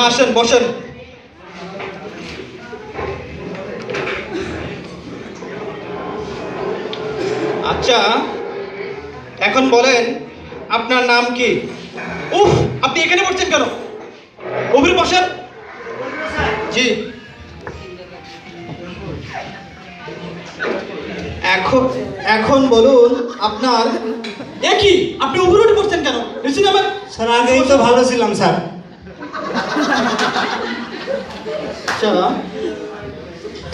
আসেন, বসেন। আচ্ছা এখন বলেন, আপনার নাম কি? উফ, আপনি এখানে পড়ছেন কেন? অভির বসেন। জি। এখন এখন বলুন, আপনার, এ কি? আপনি উপরে বসছেন কেন? নিচে নামেন স্যার, আগেই তো ভালো ছিলাম, স্যার।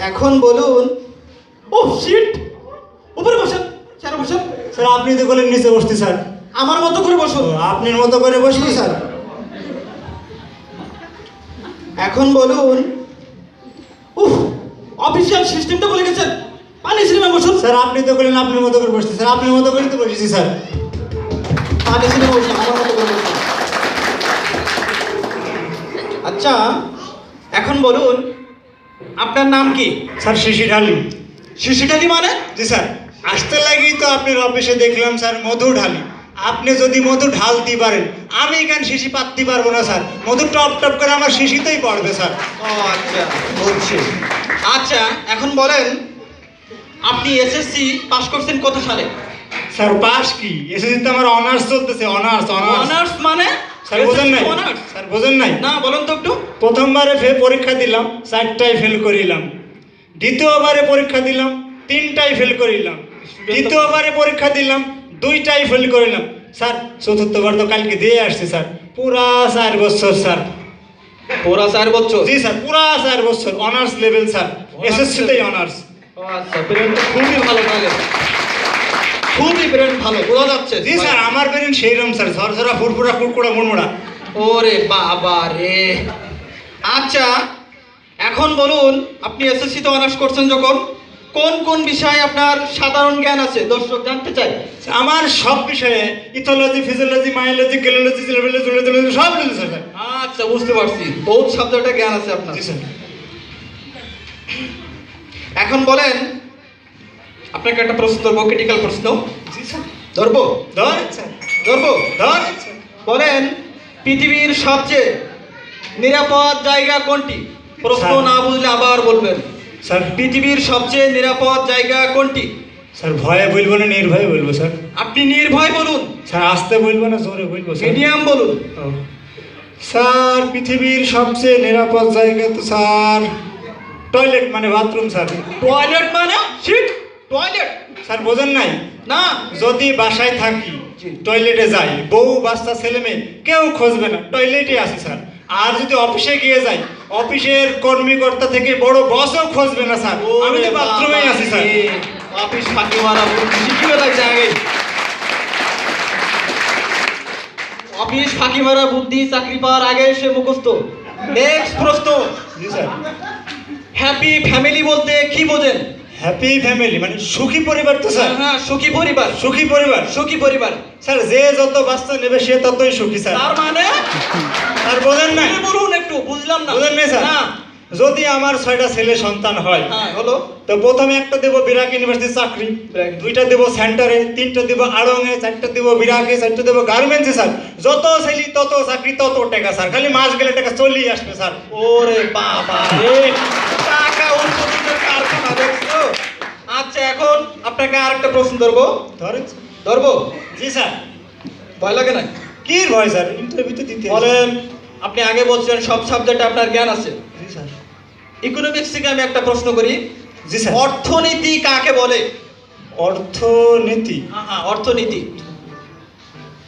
এখন বলুন। ও শিট উপরে বসেন কেন বসেন। স্যার আপনি তো বলেন নিচে বসতে স্যার আমার মতো করে বসুন। আপনার মতো করে বসবি স্যার এখন বলুন। উফ অফিসিয়াল সিস্টেমটা বলে গেছেন। পানি সিনেমা বসুন। স্যার আপনি তো বলেন আপনার মতো করে বসতে স্যার আপনার মতো করে তো বসেছি স্যার পানি সিনেমা বসুন আমার মতো করে বসুন। আচ্ছা এখন বলুন আপনার নাম কি? স্যার শিশি ঢালি। শিশি ঢালি মানে? জি স্যার। আসতে লাগি তো আপনার অফিসে দেখলাম স্যার মধু ঢালি। আপনি যদি মধু ঢালতে পারেন আমি কেন শিশি পাততে পারব না স্যার। মধু টপ টপ করে আমার শিশিতেই পড়বে স্যার। ও আচ্ছা। বলছি আচ্ছা এখন বলেন আপনি এসএসসি পাস করছেন কত সালে? স্যার পাস কি? এসেছি তো আমার অনার্স চলতেছে অনার্স অনার্স অনার্স মানে? স্যার বোঝেন নাই? স্যার বোঝেন নাই? না বলুন তো একটু। প্রথমবারে ফে পরীক্ষা দিলাম চারটায় ফেল করিলাম। দ্বিতীয়বারে পরীক্ষা দিলাম তিনটায় ফেল করিলাম। তৃতীয়বারে পরীক্ষা দিলাম দুইটাই ফেল করিলাম। স্যার চতুর্থবার তো কালকে দিয়ে আসছে স্যার। পুরা চার বছর স্যার। ওরা চার বছর? জি স্যার পুরা চার বছর। Honours level sir. এসএসসিতেই অনার্স। আচ্ছা খুবই ভালো তাহলে। খুবই ব্রেন ভালো বোঝা যাচ্ছে। জি স্যার আমার বেরেন সেইরকম স্যার। ঝরঝরা ফুরফুরা কুড়কুড়া মুড়মুড়া। ওরে বাবা রে। আচ্ছা এখন বলুন আপনি এসএসসি তে অনার্স করছেন যখন কোন কোন বিষয়ে আপনার সাধারণ জ্ঞান আছে? দর্শক জানতে চাই। আমার সব বিষয়ে ইথোলজি ফিজিওলজি মায়োলজি কেলোলজি জিলোলজি জুলোলজি সব রয়েছে স্যার। আচ্ছা বুঝতে পারছি। বহুত সাবজেক্টে জ্ঞান আছে আপনার। এখন বলেন আপনাকে একটা প্রশ্ন ধরবো ক্রিটিক্যাল প্রশ্ন। ধরবো? স্যার। ধরবো? স্যার। বলেন পৃথিবীর সবচেয়ে নিরাপদ জায়গা কোনটি? প্রশ্ন না বুঝলে আবার বলবেন। স্যার। পৃথিবীর সবচেয়ে নিরাপদ জায়গা কোনটি? স্যার ভয়ে বলব না নির্ভয়ে বলব স্যার। আপনি নির্ভয় বলুন। স্যার আসতে বলব না জোরে বলব স্যার। মিডিয়াম বলুন। স্যার পৃথিবীর সবচেয়ে নিরাপদ জায়গা তো স্যার টয়লেট মানে বাথরুম স্যার। টয়লেট মানে? টয়লেট স্যার বোঝেন নাই? না। যদি বাসায় থাকি টয়লেটে যাই বউ বাচ্চা ছেলে মেয়ে কেউ খুঁজবে না। টয়লেটে আসি স্যার। আর যদি অফিসে গিয়ে যাই অফিসের কর্মীকর্তা থেকে বড় বসও খুঁজবে না স্যার। আমি তো বাথরুমেই আছি স্যার। অফিস ফাঁকি মারা শিখিয়ে লাগছে আগে অফিস ফাঁকি মারা বুদ্ধি চাকরি পাওয়ার আগে সে মুখস্থ। নেক্সট প্রশ্ন। হ্যাপি ফ্যামিলি বলতে কি বোঝেন? হ্যাপি ফ্যামিলি মানে সুখী পরিবার তো স্যার। হ্যাঁ সুখী পরিবার। সুখী পরিবার। সুখী পরিবার। স্যার যে যত বাচ্চা নেবে সে ততই সুখী স্যার। তার মানে? আর বোঝেন নাই আপনি বলুন একটু বুঝলাম না। বুঝেন নাই স্যার। না। যদি আমার ছয়টা ছেলে সন্তান হয় হ্যাঁ হলো তো প্রথমে একটা দেবো বিরাক ইউনিভার্সিটি চাকরি দুইটা দেবো সেন্টারে তিনটা দেবো আড়ঙে চারটা দেবো বিরাকে চারটা দেবো গার্মেন্টসে স্যার। যত ছেলি তত চাকরি তত টাকা স্যার। খালি মাস গেলে টাকা চলেই আসবে স্যার। ওরে বাবা রে টাকা উৎপত্তির কারখানা দেখছ আচ্ছা এখন আপনাকে আরেকটা প্রশ্ন ধরবো। ধরেন। ধরবো? জি স্যার। ভয় লাগে না? কি ভয় স্যার? ইন্টারভিউ তো দিতে বলেন আপনি আগে বলছেন সব সাবজেক্টে আপনার জ্ঞান আছে। জি স্যার। ইকোনমিক্স থেকে আমি একটা প্রশ্ন করি। জি স্যার। অর্থনীতি কাকে বলে? অর্থনীতি। হ্যাঁ হ্যাঁ অর্থনীতি।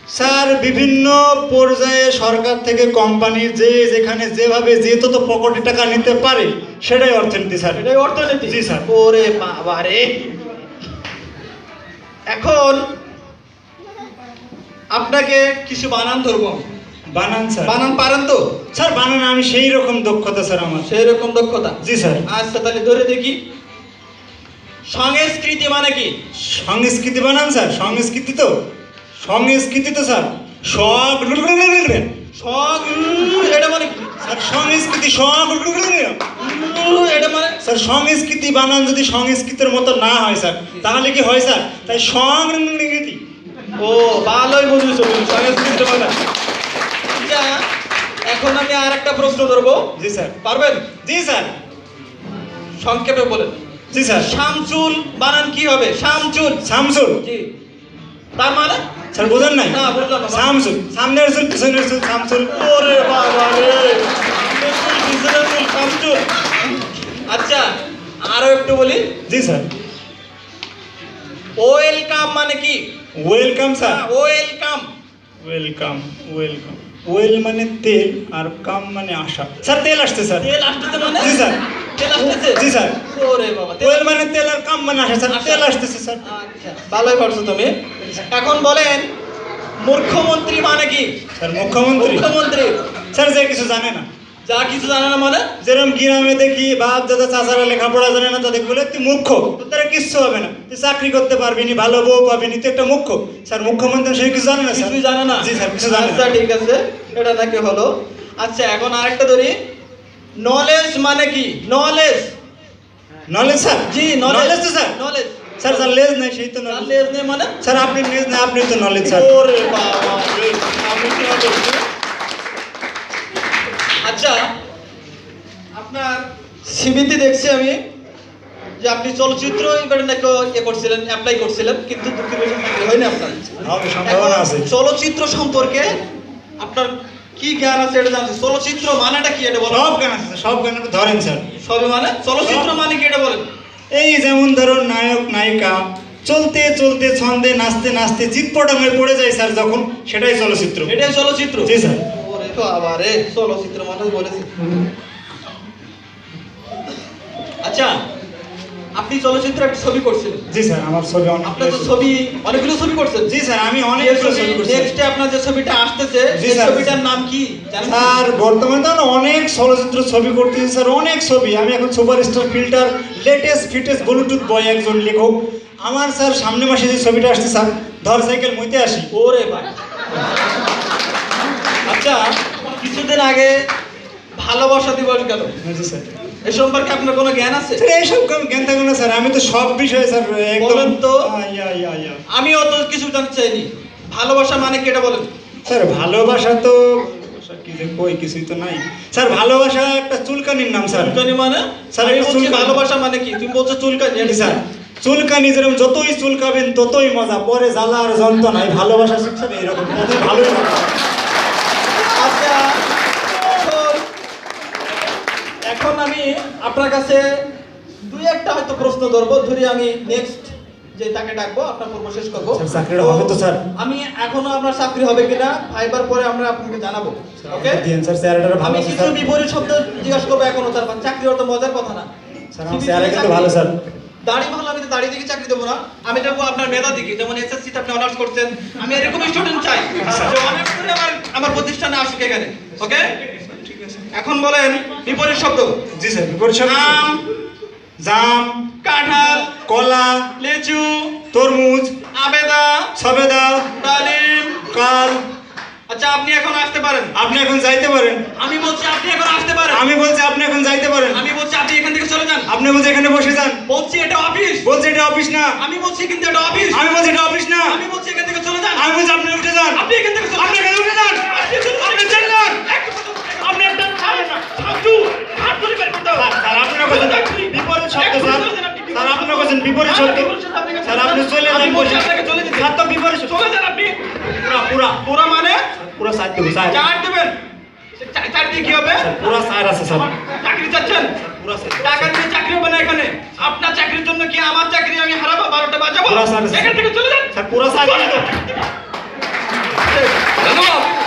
স্যার বিভিন্ন পর্যায়ে সরকার থেকে কোম্পানি যে যেখানে যেভাবে যে তত পকেটে টাকা নিতে পারে সেটাই অর্থনীতি স্যার এটাই অর্থনীতি জি, স্যার। ওরে বাবা রে। এখন আপনাকে কিছু বানান ধরবো বানান স্যার বানান পারেন তো? স্যার বানান আমি সেই রকম দক্ষতা স্যার আমার। সেই রকম দক্ষতা? জি স্যার আচ্ছা তাহলে ধরে দেখি। সংস্কৃতি মানে কি? সংস্কৃতি বানান স্যার সংস্কৃতি তো? সংস্কৃতি তো স্যার সব সং এটা মানে কি? স্যার সংস্কৃতি সব এটা মানে স্যার সংস্কৃতি বানান যদি সংস্কৃতির মতো না হয় স্যার তাহলে কি হয় স্যার? তাই সংস্কৃতি ও ভালোই বুঝেছ তুমি সংস্কৃতি মানে আচ্ছা এখন আমি আর একটা প্রশ্ন ধরবো। জি স্যার। পারবেন? জি স্যার। সংক্ষেপে বলেন। জি স্যার। শামচুল বানান কি হবে? শামচুল শামসুল। জি। তার মানে? স্যার বোঝেন নাই। না, বুঝলাম। শামসুল। সামনের চুল পিছনের চুল শামসুল। ওরে বাবা রে। শামচুল, পিছনের চুল, শামচুল। আচ্ছা আরও একটু বলি? জি স্যার। ওয়েলকাম মানে কি? Welcome sir. Welcome. Welcome welcome. Well মানে তেল আর কাম মানে আশা। স্যার তেল আসছে স্যার। তেল আসতেছে মানে? জি স্যার। তেল আসতেছে? জি স্যার। ওরে বাবা তেল ওয়েল মানে তেল আর কাম মানে আশা। স্যার তেল আসতেছে স্যার। আচ্ছা ভালোই পারছ তুমি। এখন বলেন মুখ্যমন্ত্রী মানে কি? স্যার মুখ্যমন্ত্রী। মুখ্যমন্ত্রী। স্যার যে কিছু জানে না। যা কিছু জানে না মানে যেরকম গ্রামে দেখি বাপ দাদা চাচারা লেখাপড়া জানে না তাদের বলে তুই মুখ্য। তো তারা কিচ্ছু হবে না। তুই চাকরি করতে পারবি নি ভালো বউ পাবি নি তুই একটা মুখ্য। স্যার মুখ্যমন্ত্রী সে কিছু জানে না কিছুই জানে না। জি স্যার কিছু জানে আচ্ছা না ঠিক আছে। এটা নাকি হলো? আচ্ছা এখন আরেকটা ধরি। নলেজ মানে কি? Knowledge knowledge sir? জি নলেজ নলেজ তো স্যার। নলেজ স্যার স্যার লেজ নাই সেই তো নলেজ নলেজ নেই মানে? স্যার আপনি লেজ নাই আপনি তো নলেজ স্যার। ওরে বাবা আমি কি হবে? আচ্ছা আপনার সিবিতে দেখছি আমি যে আপনি চলচ্চিত্র নাকি ইয়ে করছিলেন অ্যাপ্লাই করছিলেন কিন্তু দুঃখের বিষয় হয়নি আপনার? সম্ভাবনা আছে। চলচ্চিত্র সম্পর্কে আপনার কি জ্ঞান আছে এটা জানছি চলচ্চিত্র মানেটা কি এটা বলো সব গান আছে সব আপনি ধরেন স্যার। সবই মানে? চলচ্চিত্র মানে কি এটা বলেন। এই যেমন ধরুন নায়ক নায়িকা চলতে চলতে ছন্দে নাচতে নাচতে চিৎপটাঙ্গে পড়ে যায় স্যার যখন সেটাই চলচ্চিত্র। এটাই চলচ্চিত্র। জি স্যার। আবারে চলচ্চিত্র মানুষ বলেছে আচ্ছা আপনি চলচ্চিত্র একটা ছবি করছিলেন জি স্যার আমার ছবি অনেক আপনার তো ছবি অনেকগুলো ছবি করছেন। জি স্যার আমি অনেকগুলো ছবি করছি। নেক্সটে আপনার যে ছবিটা আসতেছে সেই ছবিটার নাম কি? স্যার বর্তমানে তো অনেক চলচ্চিত্র ছবি করতেছি স্যার অনেক ছবি। আমি এখন superstar filter latest fittest bluetooth boy একজন লেখক। আমার স্যার সামনে মাসে যে ছবিটা আসছে স্যার ধর সাইকেল মইতে আসি। ওরে ভাই আগে ভালোবাসা দিবস গেল জি স্যার। এ সম্পর্কে আপনার কোনো জ্ঞান আছে? স্যার এইসব কাম জ্ঞান থাকবে না স্যার। আমি তো সব বিষয়ে স্যার বলেন তো। আমি অত কিছু জানতে চাইনি। ভালোবাসা মানে বলেন। স্যার ভালোবাসা তো কি যে কই কিছুই তো নাই। স্যার ভালোবাসা একটা চুলকানির নাম স্যার। চুলকানি মানে? স্যার, আমি বলছি ভালোবাসা মানে কি? তুমি বলছো চুলকানি স্যার চুলকানি যেরকম যতই চুলকাবেন ততই মজা। পরে জ্বালা আর যন্ত্রণায় ভালোবাসা শিক্ষাবে এরকম ভালোই লাগে। আচ্ছা এখন এখন আমি আপনার কাছে দুই একটা হয়তো প্রশ্ন ধরবো ধরে আমি নেক্সট যে তাকে ডাকবো আপনার পর্ব শেষ করব। চাকরিটা হবে তো, স্যার? আমি এখনও আপনার চাকরি হবে কিনা ফাইবার পরে আমরা আপনাকে জানাব ওকে স্যার স্যারেটারও ভালো আমি কিছু বিপরীত শব্দ জিজ্ঞাসা করব এখনও তারপর চাকরি অত মজার কথা না। স্যার আমার স্যারে কিন্তু ভালো স্যার। দাড়ি ভালো আমি তো দাড়ি দিকে চাকরি দেবো না। আমি দেবো আপনার মেধা দিকে যেমন এসএসসি তে আপনি অনার্স করছেন। আমি এরকম স্টুডেন্ট চাই। যে অনার্স করে আমার আমার প্রতিষ্ঠানে আসুক এখানে ওকে এখন বলেন বিপরীত শব্দ জি স্যার বিপরীত শব্দ আম জাম কাঁঠাল কলা লিচু তরমুজ আবেদা সবেদা ডালিম কাল। আচ্ছা আপনি এখন আসতে পারেন। আপনি এখন যাইতে পারেন। আমি বলছি আপনি এখন আসতে পারেন। আমি বলছি আপনি এখন যাইতে পারেন। আমি বলছি আপনি এখান থেকে চলে যান। আপনি বলছি এখানে বসে যান। বলছি এটা অফিস বলছি এটা অফিস না। আমি বলছি কিন্তু এটা অফিস আমি চার দেবেন। কি হবে? পুরা স্যার। চাকরি চাচ্ছেন? পুরা টাকা দিয়ে চাকরি হবে না এখানে। আপনার চাকরির জন্য কি আমার চাকরি আমি হারাবো? বারোটা বাজাবো? পুরা স্যার এখান থেকে চলে যান। স্যার পুরা ধন্যবাদ।